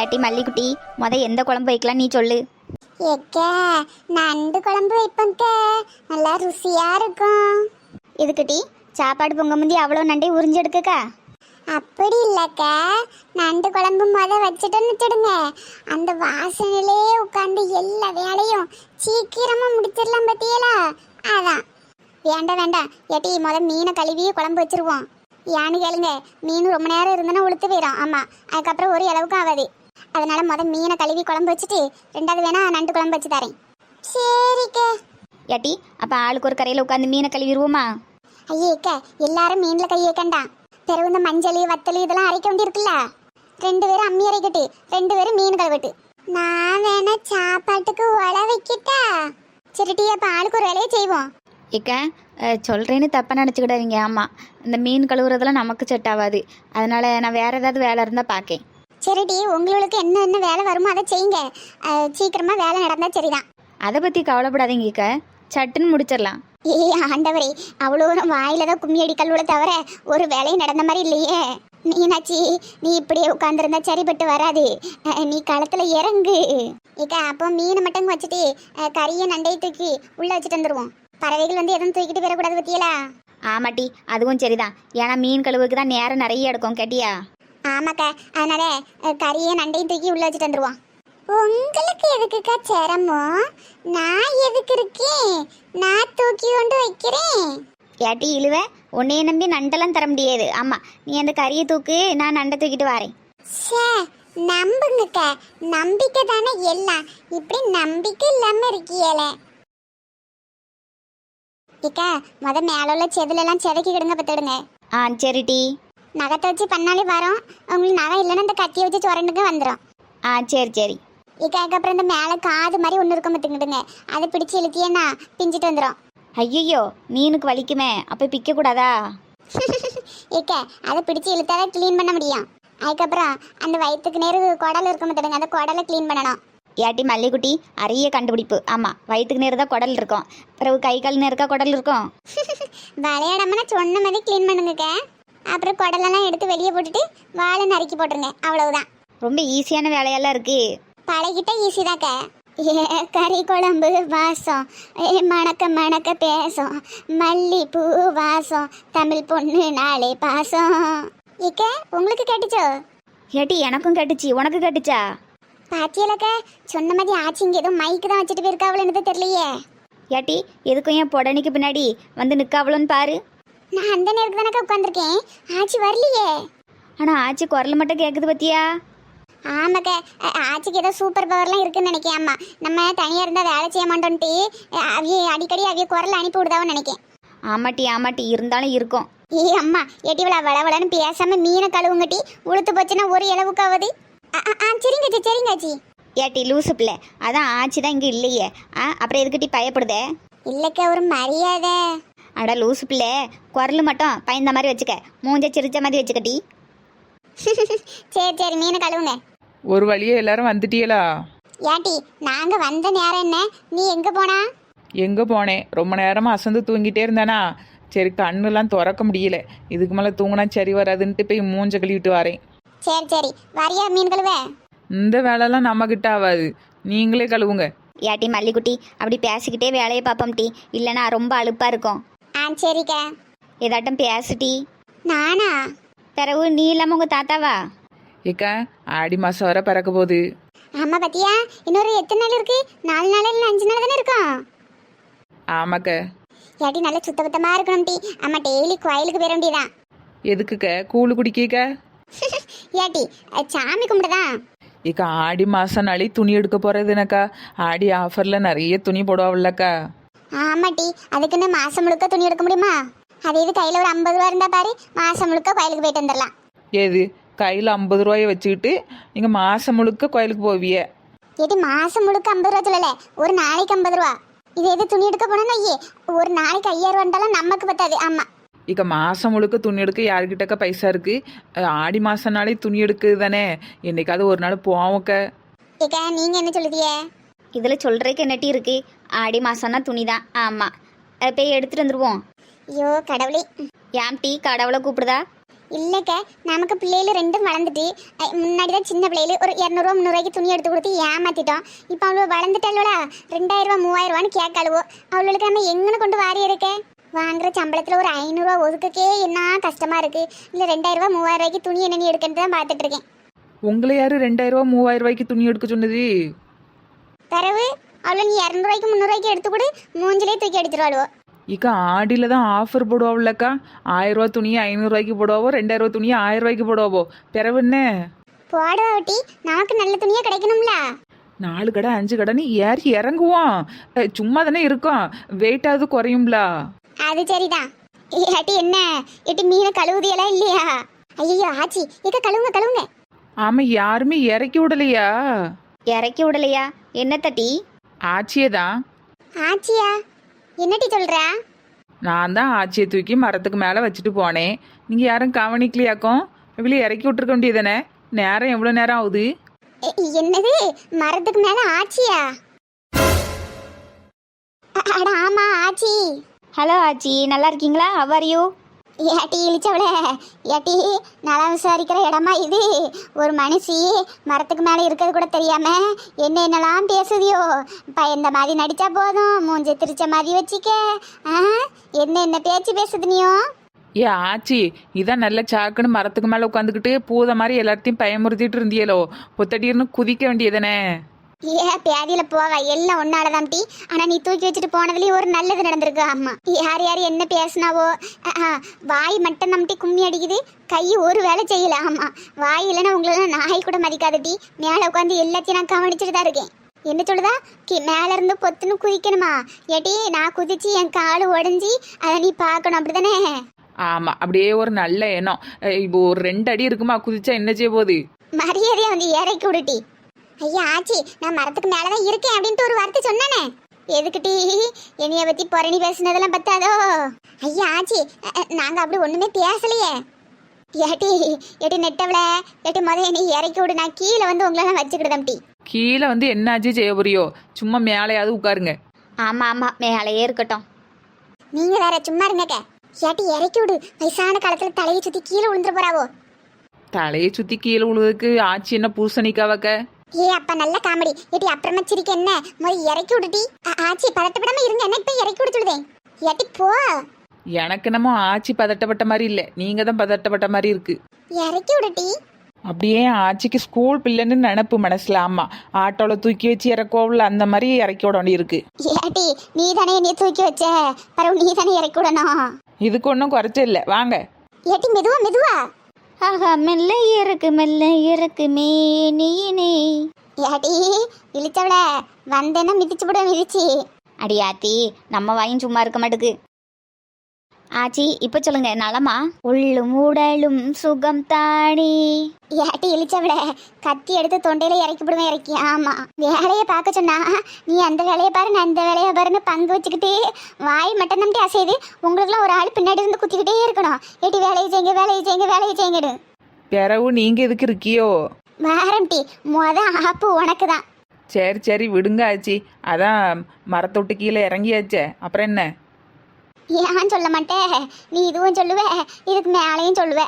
ஏட்டி மல்லிக்குட்டி முத எந்த குழம்பு வைக்கலாம் நீ சொல்லு. எக்க நண்டு குழம்பு வைப்பங்க நல்லா ருசியா இருக்கும். எதுக்குட்டி சாப்பாடு பொங்க முந்தி அவ்வளோ நண்டை உறிஞ்சு எடுக்கக்கா? அப்படி இல்லக்க. நண்டு குழம்பு முத வச்சுட்டோன்னு வச்சுடுங்க. அந்த வாசனையிலே உட்காந்து எல்லா வேலையும் சீக்கிரமா முடிச்சிடலாம் பத்தியலா? அதான். வேண்டாம் வேண்டாம். ஏட்டி முத மீனை கழுவி குழம்பு வச்சிருவோம். ஏன்னு கேளுங்க. மீன் ரொம்ப நேரம் இருந்தனா உளுத்து போயிடும் ஆமா. அதுக்கப்புறம் ஒரு அளவுக்கு ஆகாது. அதனால முத மீனை கழுவி குழம்பு வச்சுட்டு ரெண்டாவது வேணா நண்டு குழம்பு வச்சு தரேன். சரிக்க. ஏட்டி அப்போ ஆளுக்கு ஒரு கரையில் உட்காந்து மீனை கழுவிடுவோமா? ஐயேக்க எல்லாரும் மீன்ல கையே கண்டான் பிறகு இந்த மஞ்சள் வத்தல் இதெல்லாம் அரைக்க வேண்டியிருக்குல்ல? ரெண்டு பேரும் அம்மி அரைக்கட்டு ரெண்டு பேரும் மீன் கழுவட்டு. நான் வேணா சாப்பாட்டுக்கு உழ வைக்கிட்டா? சரிட்டி அப்ப ஆளுக்கு ஒரு வேலையை செய்வோம். அஹ், சொல்றேன்னு தப்பாக நினச்சிக்கிடாதீங்க ஆமாம் இந்த மீன் கழுவுறதெல்லாம் நமக்கு செட் ஆகாது. அதனால நான் வேற ஏதாவது வேலை இருந்தால் பார்க்கேன் சரிடி உங்களுக்கு என்ன என்ன வேலை வருமோ அதை செய்யுங்க. அஹ், சீக்கிரமா வேலை நடந்தா சரிதான். அதை பற்றி கவலைப்படாதீங்க இக்க சட்டுன்னு முடிச்சிடலாம். ஏ ஆண்டவரே அவ்வளோ வாயில தான் கும்மி அடி கல்லுல தவிர ஒரு வேலையும் நடந்த மாதிரி இல்லையே. மீனாட்சி நீ இப்படியே உட்காந்துருந்தா சரிப்பட்டு வராது. நீ களத்துல இறங்கு. இக்கா அப்போ மீனை மட்டும் வச்சுட்டு கறியை நண்டையை தூக்கி உள்ள வச்சுட்டு வந்துருவோம். பறவைகள் வந்து எதுவும் தூக்கிட்டு போயிடக்கூடாது பத்தியலா? ஆமாட்டி அதுவும் சரிதான். ஏன்னா மீன் கழுவுக்கு தான் நேரம் நிறைய எடுக்கும் கேட்டியா? ஆமாக்கா அதனால கறியை நண்டையும் தூக்கி உள்ள வச்சுட்டு வந்துருவோம். உங்களுக்கு எதுக்குக்கா சிரமம்? நான் எதுக்கு இருக்கேன்? நான் தூக்கி கொண்டு வைக்கிறேன். ஏட்டி இழுவ. உன்னைய நம்பி நண்டெல்லாம் தர முடியாது. ஆமாம் நீ அந்த கறியை தூக்கு நான் நண்டை தூக்கிட்டு வரேன். ச்சே நம்புங்கக்க. நம்பிக்கை தானே எல்லாம். இப்படி நம்பிக்கை இல்லாம இருக்கியல. இக்கா முத மேல உள்ள செதிலெல்லாம் செதுக்கி கிடுங்க பத்துடுங்க ஆ சரிட்டி நகத்தை வச்சு பண்ணாலே வரும். உங்களுக்கு நகை இல்லைன்னா இந்த கத்தியை வச்சு சுரண்டுங்க வந்துடும் ஆ சரி சரி. இக்கா அதுக்கப்புறம் இந்த மேலே காது மாதிரி ஒன்று இருக்கும் பத்துக்கிடுங்க அதை பிடிச்சி இழுத்தியன்னா பிஞ்சிட்டு வந்துடும் ஐயையோ மீனுக்கு வலிக்குமே. அப்போ பிக்கக்கூடாதா? இக்கா அதை பிடிச்சி இழுத்தாதான் க்ளீன் பண்ண முடியும். அதுக்கப்புறம் அந்த வயிற்றுக்கு நேரு குடல் இருக்கும் பத்துடுங்க அந்த குடலை க்ளீன் பண்ணணும். ஏட்டி மல்லிக்குட்டி அரிய கண்டுபிடிப்பு. ஆமாம் வயிற்றுக்கு நேரம் தான் குடல் இருக்கும். பிறகு கை கால் நேருக்கா குடல் இருக்கும்? விளையாடாம நான் சொன்ன மாதிரி க்ளீன் பண்ணுங்கக்க. அப்புறம் குடலெல்லாம் எடுத்து வெளியே போட்டுட்டு வாழை நறுக்கி போட்டுருங்க. அவ்வளவுதான். ரொம்ப ஈஸியான வேலையெல்லாம் இருக்கு. பழகிட்ட ஈஸி தாக்க ஏ கறி குழம்பு வாசம். ஏ மணக்க மணக்க பேசும். மல்லிப்பூ வாசம். தமிழ் பொண்ணு நாளே பாசம். இக்க உங்களுக்கு கேட்டுச்சோ? ஏட்டி எனக்கும் கேட்டுச்சு. உனக்கு கேட்டுச்சா? பாத்தியலக்க சொன்ன மாதிரி ஆச்சு இங்க ஏதோ மைக்கு தான் வச்சுட்டு போயிருக்காவளோ எனக்கு தெரியலையே. ஏட்டி எதுக்கும் என் பொடனிக்கு பின்னாடி வந்து நிற்காவளோன்னு பாரு. நான் அந்த நேரத்துக்கு தானக்கா உட்காந்துருக்கேன் ஆச்சி வரலையே. ஆனால் ஆச்சி குரல் மட்டும் கேட்குது பத்தியா? ஆமாக்க ஆச்சிக்கு ஏதோ சூப்பர் பவர்லாம் இருக்குன்னு நினைக்கேன் அம்மா நம்ம தனியாக இருந்தால் வேலை செய்ய மாட்டோன்ட்டு அவிய அடிக்கடி அவிய குரல் அனுப்பி விடுதாவன்னு நினைக்கேன். ஆமாட்டி ஆமாட்டி இருந்தாலும் இருக்கும். ஏ அம்மா எட்டி விழா வளவளன்னு பேசாம மீனை கழுவுங்கட்டி உளுத்து போச்சுன்னா ஒரு இளவுக்காவது. ஆ சரிங்க ஆச்சி சரிங்க ஆச்சி. ஏட்டி லூசு பிள்ளை. அதான் ஆச்சி தான் இங்கே இல்லையே. ஆ அப்புறம் எதுக்கிட்டி பயப்படுதே? இல்லைக்க ஒரு மரியாதை. அட லூசு பிள்ளை குரல் மட்டும் பயந்த மாதிரி வச்சுக்க. மூஞ்ச சிரிச்ச மாதிரி வச்சுக்கட்டி சரி சரி மீனை கழுவுங்க. ஒரு வழியே எல்லாரும் வந்துட்டீங்களா ஏட்டி நாங்கள் வந்த நேரம் என்ன? நீ எங்கே போனா? எங்கே போனேன்? ரொம்ப நேரமாக அசந்து தூங்கிட்டே இருந்தானா? சரி கண்ணுலாம் திறக்க முடியல. இதுக்கு மேலே தூங்கினா சரி வராதுன்ட்டு போய் மூஞ்ச கழுவிட்டு வரேன். சரி சரி. வரியா மீன் கழுவ? இந்த வேலைலாம் நம்மக்கிட்ட ஆகாது நீங்களே கழுவுங்க. ஏட்டி மல்லிக்குட்டி அப்படி பேசிக்கிட்டே வேலையை பார்ப்போம் டி இல்லைனா ரொம்ப அலுப்பாக இருக்கும். சரிக்கா. ஏதாட்டும் பேசுட்டி நானா? பிறகு நீ இல்லாமல் உங்கள் தாத்தாவா? ஏக்கா ஆடி மாதம் வர பிறக்க போகுது. ஆமா பாத்தியா இன்னொரு எத்தனை நாள் இருக்கு? நாலு நாள் இல்லை அஞ்சு நாள் தானே இருக்கும்? ஆமாக்க. ஏட்டி நல்ல சுத்த பத்தமா இருக்கணும் டி. ஆமா டெய்லி கோயிலுக்கு போயிட வேண்டியதான் எதுக்குக்க கூழு குடிக்கீக்க? ஏட்டி அஹ், சாமி கும்பிடுதான் ஏக்கா ஆடி மாதம்னாலே துணி எடுக்க போகிறதுனக்கா ஆடி ஆஃபரில் நிறைய துணி போடுவாவில்லக்கா? ஆமா டி அதுக்குன்னு மாசம் முழுக்க துணி எடுக்க முடியுமா? அதே இது கையில ஒரு ஐம்பது ரூபா இருந்தா பாரு மாசம் முழுக்க கோயிலுக்கு போயிட்டு வந்துடலாம். ஏது? கையில் ஐம்பது ரூபாயை வச்சுக்கிட்டு நீங்கள் மாதம் முழுக்க கோயிலுக்கு போவிய? ஏட்டி மாசம் முழுக்க ஐம்பது ரூபா சொல்லல ஒரு நாளைக்கு ஐம்பது ரூபா. இது எது துணி எடுக்க போனா ஐயே ஒரு நாளைக்கு ஐயாயிரம் ரூபாண்டாலும் நமக்கு பத்தாது ஆமா. இக்க மாதம் முழுக்க துணி எடுக்க யாருக்கிட்டக்க பைசா இருக்கு? அஹ் ஆடி மாதம்னாலே துணி எடுக்குது தானே? என்னைக்காவது ஒரு நாள் போவோக்க ஏக்கா நீங்க என்ன சொல்லுதியே இதில் சொல்கிறதுக்கு என்னட்டி இருக்கு? ஆடி மாதம்னா துணி தான் ஆமாம் போய் எடுத்துகிட்டு வந்துடுவோம் ஐயோ கடவுளே. ஏன் டீ கடவுளை கூப்பிடுதா? இல்லைக்க நமக்கு பிள்ளைகள் ரெண்டும் வளர்ந்துட்டு அஹ், முன்னாடி தான் சின்ன பிள்ளைகள் ஒரு இரநூறுவா முந்நூறுவாய்க்கு துணி எடுத்து கொடுத்து ஏமாத்திட்டோம். இப்போ அவ்வளோ ரூபா மூவாயிரம் ரூபான்னு கேட்காளுவோ. அவளுக்கு நம்ம எங்கன்னு கொண்டு வாரி இருக்க வாங்குற சம்பளத்தில் ஒரு ஐநூறுரூவா ஒதுக்கக்கே என்ன கஷ்டமா இருக்கு. இல்லை மூவாயிரம் ரூபாய்க்கு துணி என்ன நீ எடுக்கன்னு தான் பார்த்துட்டு இருக்கேன். உங்களை யாரு ரெண்டாயிரம் ரூபா மூவாயிரம் ரூபாய்க்கு துணி எடுக்க சொன்னது? பிறகு அவளை நீ இரநூறுவாய்க்கு முந்நூறுவாய்க்கு எடுத்து கொடு மூஞ்சிலே தூக்கி அடிச்சிருவாளுவோ. இக்கா ஆடியில் தான் ஆஃபர் போடுவாவில்லக்கா. ஆயிரம் ரூபா துணியை ஐநூறுரூவாய்க்கு போடுவாவோ ரெண்டாயிரம் ரூபா துணியை ஆயிரம் ரூபாய்க்கு போடுவாவோ. பிறவு என்ன? போடுவா ஒட்டி நமக்கு நல்ல துணியா கிடைக்கணும்ல. நாலு கடை அஞ்சு கடைன்னு ஏறி இறங்குவோம் சும்மா தானே இருக்கோம் வெயிட்டாவது குறையும்ல. அது சரிதான். ஏட்டி என்ன? ஏட்டி மீனை கழுவுதியெல்லாம் இல்லையா? ஐயோ ஆச்சி இக்க கழுவுங்க கழுவுங்க. ஆமாம் யாருமே இறக்கி விடலையா? இறக்கி விடலையா? என்ன தட்டி? ஆச்சியே? தான் ஆச்சியா என்னட்டி சொல்ற? நான் தான் ஆச்சியை தூக்கி மரத்துக்கு மேலே வச்சுட்டு போனேன் நீங்கள் யாரும் கவனிக்கலையாக்கும்? இவ்வளோ இறக்கி விட்டுருக்க வேண்டியதானே நேரம் எவ்வளோ நேரம் ஆகுது? என்னது? மரத்துக்கு மேல ஆச்சியா? அட ஆமா ஆச்சி. ஹலோ ஆச்சி. நல்லா இருக்கீங்களா? அவர் யூ ஏட்டி இழிச்சவளே. ஏட்டி நல்லா விசாரிக்கிற இடமா இது? ஒரு மனுஷி மரத்துக்கு மேலே இருக்கிறது கூட தெரியாம என்ன என்னெல்லாம் பேசுதியோ? பயந்த மாதிரி நடிச்சா போதும் மூஞ்சி திரிச்ச மாதிரி வச்சிக்க. ஆ? என்ன என்ன பேச்சு பேசுது நீயோ? ஏ ஆச்சி இதான் நல்ல சாக்குன்னு மரத்துக்கு மேலே உட்காந்துக்கிட்டு பூத மாதிரி எல்லாத்தையும் பயமுறுத்திட்டு இருந்தியலோ? பொத்தடின்னு குதிக்க வேண்டியதானே. ஏ பேதியில போவ. எல்லாம் ஒன்னாலதான் டி. ஆனா நீ தூக்கி வச்சுட்டு போனதுலயும் ஒரு நல்லது நடந்திருக்கு ஆமா யார் யார் என்ன பேசினாவோ? வாய் மட்டும் நம்மட்டி கும்மி அடிக்குது. கை ஒரு வேலை செய்யல ஆமா வாய் இல்லைன்னா உங்களெல்லாம் நாய் கூட மதிக்காது டி. மேல உட்காந்து எல்லாத்தையும் நான் கவனிச்சுட்டு தான் இருக்கேன். என்ன சொல்லுதா? கி மேல இருந்து பொத்துன்னு குதிக்கணுமா? ஏட்டி நான் குதிச்சு என் கால் உடைஞ்சி அதை நீ பார்க்கணும் அப்படிதானே? ஆமாம் அப்படியே ஒரு நல்ல எண்ணம். இப்போ ஒரு ரெண்டு அடி இருக்குமா? குதிச்சா என்ன செய்ய போகுது? மரியாதையா வந்து இறக்கி விடுட்டி ஐயா ஆச்சி நான் மரத்துக்கு மேலதான் இருக்கேன் அப்படின்ட்டு ஒரு வார்த்தை சொன்னானே. எதுக்குட்டி என்னைய பத்தி புரணி பேசுனதெல்லாம் பத்தாதோ? ஐயா ஆச்சி அ, அ, நாங்க அப்படி ஒண்ணுமே பேசலையே. ஏட்டி ஏட்டி நெட்டவள ஏட்டி முத என்னை இறக்கி விடு நான் கீழே வந்து உங்களெல்லாம் வச்சுக்கிடுதம் டி கீழே வந்து என்னாச்சு செய்ய போறியோ? சும்மா மேலேயாவது உட்காருங்க. ஆமாம் ஆமாம் மேலேயே இருக்கட்டும். நீங்க வேற சும்மா இருங்கக்க. ஏட்டி இறக்கி விடு. வயசான காலத்துல தலையை சுத்தி கீழே விழுந்துட போறாவோ? தலையை சுற்றி கீழே விழுவதுக்கு ஆச்சி என்ன பூசணிக்காவக்க? ஏ அப்ப நல்ல காமெடி. ஏட்டி அப்புறமா சிரிக்க என்ன? முத இறக்கி விடுடி. ஆச்சி பதட்டப்படாம இருங்க. என்ன இப்ப இறக்கி விட சொல்லுதேன் ஏட்டி போ. எனக்கு என்னமோ ஆச்சி பதட்டப்பட்ட மாதிரி இல்லை. நீங்கள் தான் பதட்டப்பட்ட மாதிரி இருக்கு. இறக்கி விடுடி. அப்படியே ஆச்சிக்கு ஸ்கூல் பிள்ளைன்னு நினப்பு மனசில். ஆமாம் ஆட்டோவில் தூக்கி வச்சு இறக்குவோம்ல அந்த மாதிரி இறக்கி விட வேண்டியிருக்கு. ஏட்டி நீ தானே என்னைய தூக்கி வச்ச? பரவு நீ தானே இறக்கி விடணும். இதுக்கு ஒன்றும் குறைச்ச இல்லை. வாங்க. ஏட்டி மெதுவா மெதுவா. ஆஹா மெல்ல இறக்கு மெல்ல இறக்கு மேனியினே. ஏட்டி இழிச்சவள வந்தேன்னா மிதிச்சு விட மிதிச்சு. அடியாத்தி நம்ம வாயும் சும்மா இருக்க மாட்டுக்கு. ஆச்சி இப்போ சொல்லுங்க நலமா? உள்ளும் உடலும் சுகம் தானே. ஏட்டி இழிச்சவள கத்தி எடுத்து தொண்டையில இறக்கி விடுவேன் இறக்கி. ஆமா. வேலையை பார்க்க சொன்னா நீ அந்த வேலையை பாரு நான் அந்த வேலையை பாருன்னு பங்கு வச்சுக்கிட்டு வாய் மட்டும் நம்பி அசையுது. உங்களுக்குலாம் ஒரு ஆள் பின்னாடி இருந்து குத்திக்கிட்டே இருக்கணும். ஏட்டி வேலையை செய்யுங்க வேலையை செய்யுங்க வேலையை செய்யுங்கடு பிறவு நீங்கள் எதுக்கு இருக்கியோ? வாரண்டி மொத ஆப்பு உனக்கு தான். சரி சரி விடுங்க ஆச்சி. அதான் மரத்தை விட்டு கீழே இறங்கியாச்சே. அப்புறம் என்ன? ஏன் சொல்ல மாட்டே? நீ இதுவும் சொல்லுவ இதுக்கு மேலேயும் சொல்லுவ.